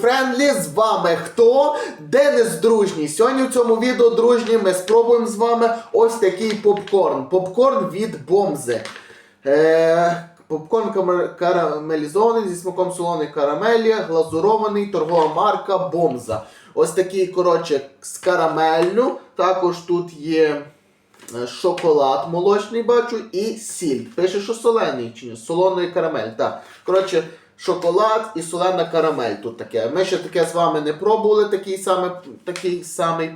френдлі. З вами хто? Денис Дружній. Сьогодні в цьому відео дружні ми спробуємо з вами ось такий попкорн. Попкорн від Бомзи. Е, попкорн карамелізований зі смаком солоної карамелі, глазурований, торгова марка Бомза. Ось такий, коротше, з карамеллю. Також тут є. Е, Шоколад молочний бачу і сіль. Пише, що солений чи ні? Солоний карамель. Так. Коротше, шоколад і солена карамель тут таке. Ми ще таке з вами не пробували, такий самий, такий самий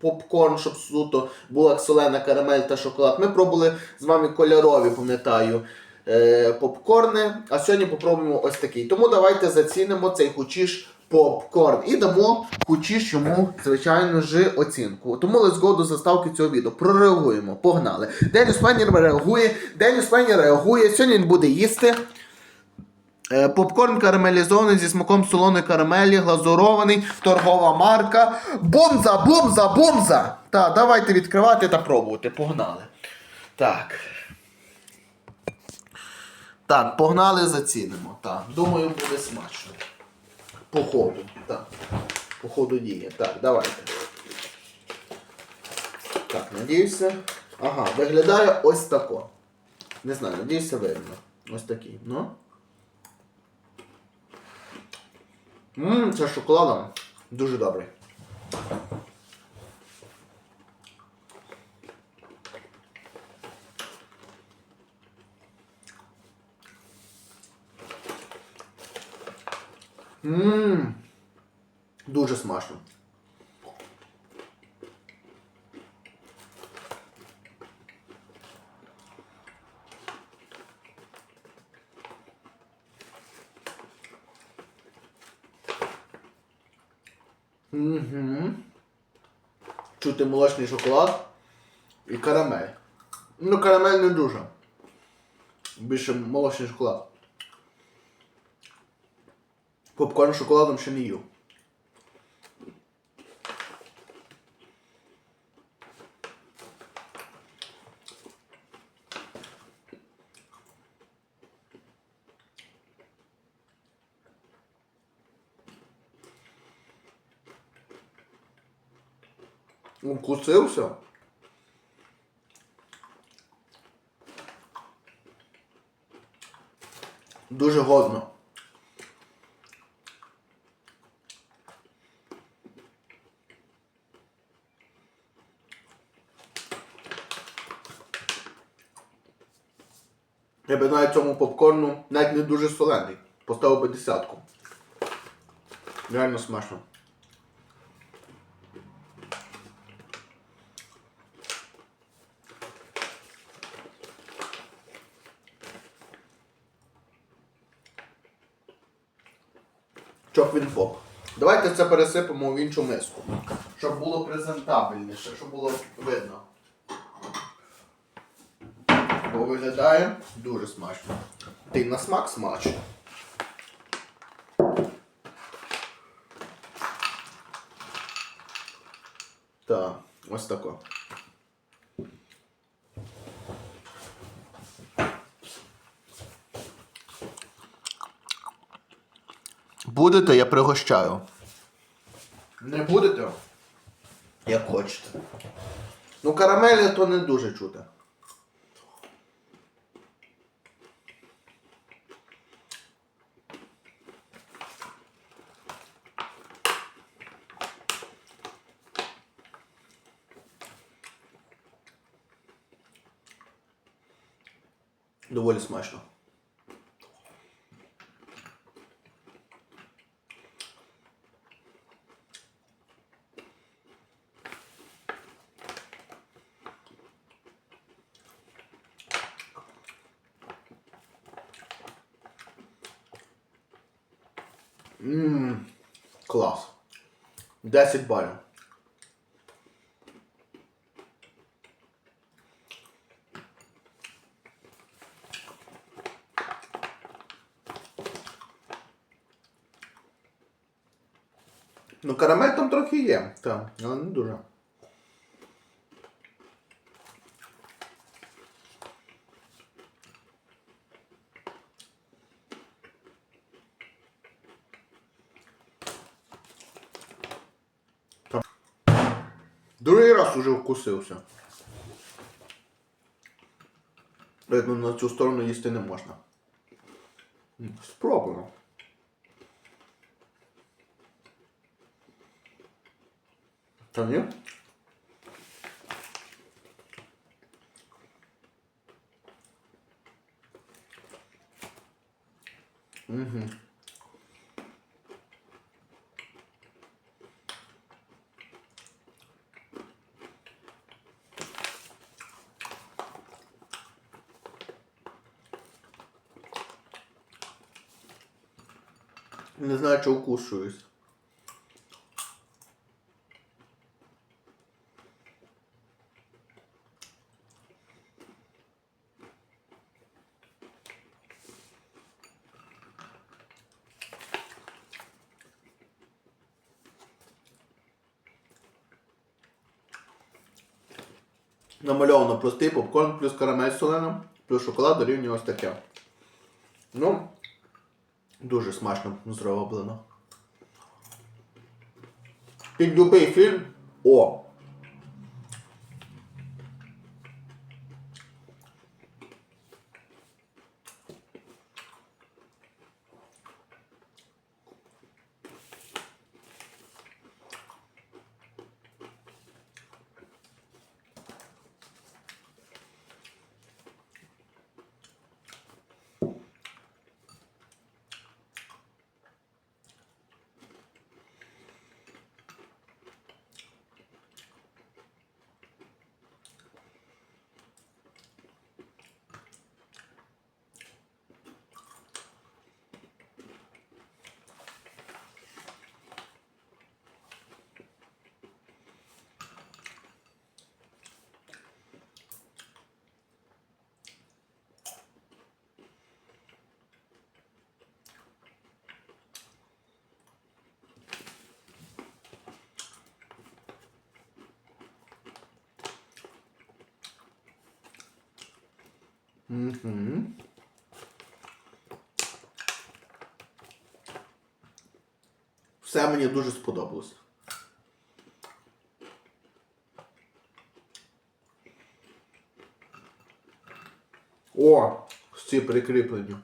попкорн, щоб суто була солена карамель та шоколад. Ми пробували з вами кольорові, пам'ятаю, е, попкорни. А сьогодні попробуємо ось такий. Тому давайте зацінимо цей кучіш попкорн. І дамо кучіш йому, звичайно ж, оцінку. Тому let's go до заставки цього відео. Прореагуємо. Погнали. Деніс Феннер реагує. Деніс Феннер реагує. Сьогодні він буде їсти. Е, Попкорн карамелізований зі смаком солоної карамелі, глазурований, торгова марка. Бомза, бомза, бомза! Так, давайте відкривати та пробувати. Погнали. Так. Так, погнали, зацінимо. Так, думаю, буде смачно. По ходу. Так. По ходу дії. Так, давайте. Так, надіюся. Ага, виглядає ось тако. Не знаю, надіюся, видно. Ось такий. Ну. Ммм, це з шоколадом. Дуже добрий. Ммм. Дуже смачно. Угу. Чути молочний шоколад і карамель. Ну, карамель не дуже. Більше молочний шоколад. Попкорн шоколадом ще не їв. Укусився. Дуже годно. Я би навіть цьому попкорну навіть не дуже солений. Поставив би десятку. Реально смачно. Чоп він поп. Давайте це пересипемо в іншу миску, щоб було презентабельніше, щоб було видно. Бо виглядає дуже смачно. Та й на смак смачно. Так, ось тако. Будете, я пригощаю. Не будете? Як хочете. Ну, карамелі то не дуже чути. Доволі смачно. Ммм, клас. 10 балів. Ну, карамель там трохи є, так, але не дуже. Другий уже вкусився. Видно, на цю сторону їсти не можна. М, Спробуємо. Та ні? Угу. Не знаю, чи укушуюсь. Намальовано простий попкорн плюс карамель солена, плюс шоколад дорівнює ось таке. Ну, дуже смачно зроблено. Під любий фільм. О! Угу. Все мені дуже сподобалось. О, всі прикріплені.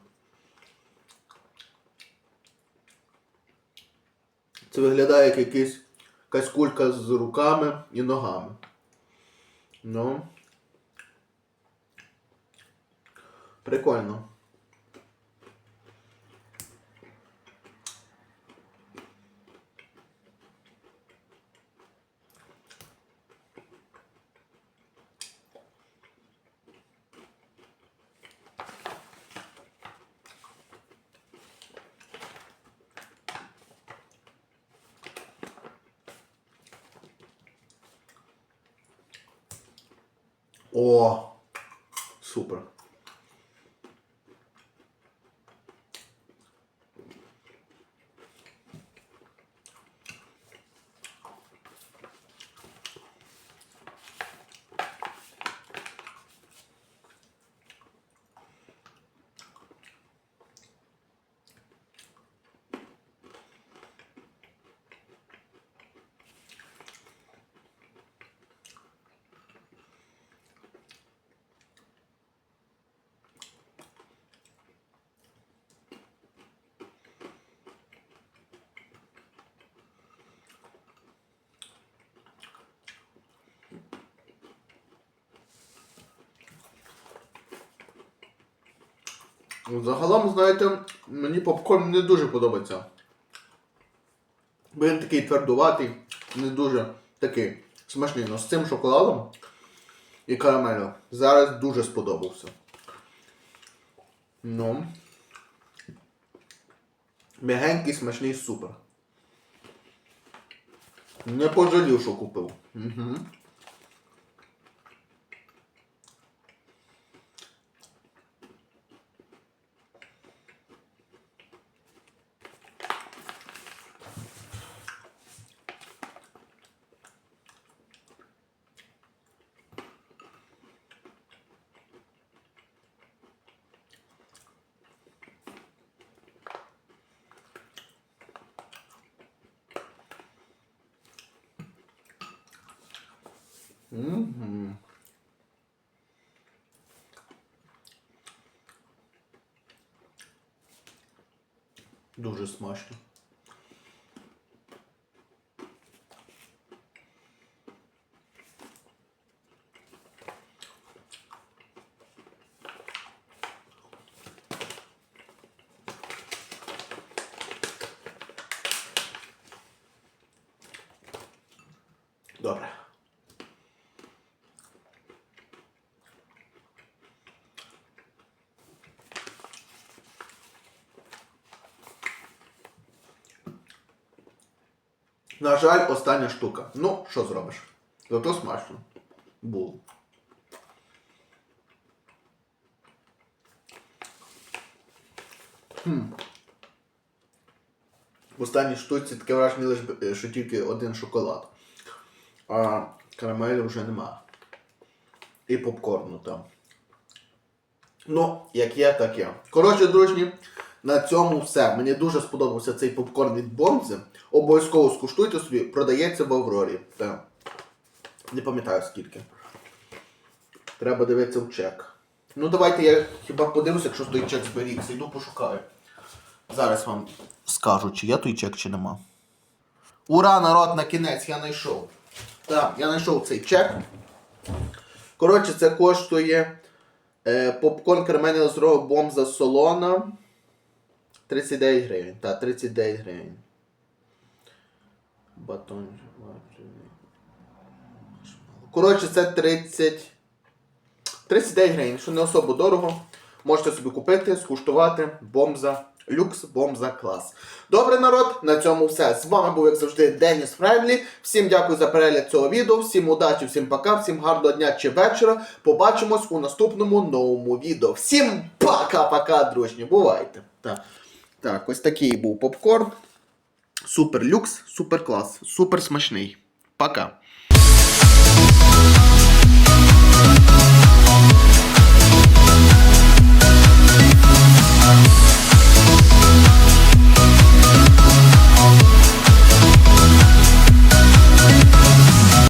Це виглядає як якийсь, якась кулька з руками і ногами. Ну. Прикольно. О, супер. Загалом, знаєте, мені попкорн не дуже подобається. Бо він такий твердуватий, не дуже такий смачний. Но з цим шоколадом і карамелю зараз дуже сподобався. Ну. Мягенький, смачний, супер. Не пожалів, що купив. Угу. Мгм. Дуже смачно. Добре. На жаль, остання штука. Ну, що зробиш? Зато смачно. Було. Хм. В останній штуці таке враження лише, що тільки один шоколад. А карамелі вже нема. І попкорну там. Ну, як є, так є. Коротше, дружні, на цьому все. Мені дуже сподобався цей попкорн від Бомзи. Обов'язково скуштуйте собі, продається в Аврорі. Та. Не пам'ятаю скільки. Треба дивитися в чек. Ну давайте я хіба подивлюся, якщо той чек зберігся. Йду пошукаю. Зараз вам скажу, чи є той чек, чи нема. Ура, народ, на кінець я знайшов. Так, я знайшов цей чек. Коротше, це коштує е, попкорн карамельна здорова бомза солона. 39 гривень. Так, 39 гривень. Батон. Коротше, це 30. 39 гривень, що не особо дорого. Можете собі купити, скуштувати. Бомза. Люкс, бомза, клас. Добре, народ, на цьому все. З вами був, як завжди, Деніс Френдлі. Всім дякую за перегляд цього відео, всім удачі, всім пока, всім гарного дня чи вечора. Побачимось у наступному новому відео. Всім пока-пока, дружні. Бувайте. Так. Так, ось такий був попкорн. Супер люкс, супер клас, супер смачний. Пока.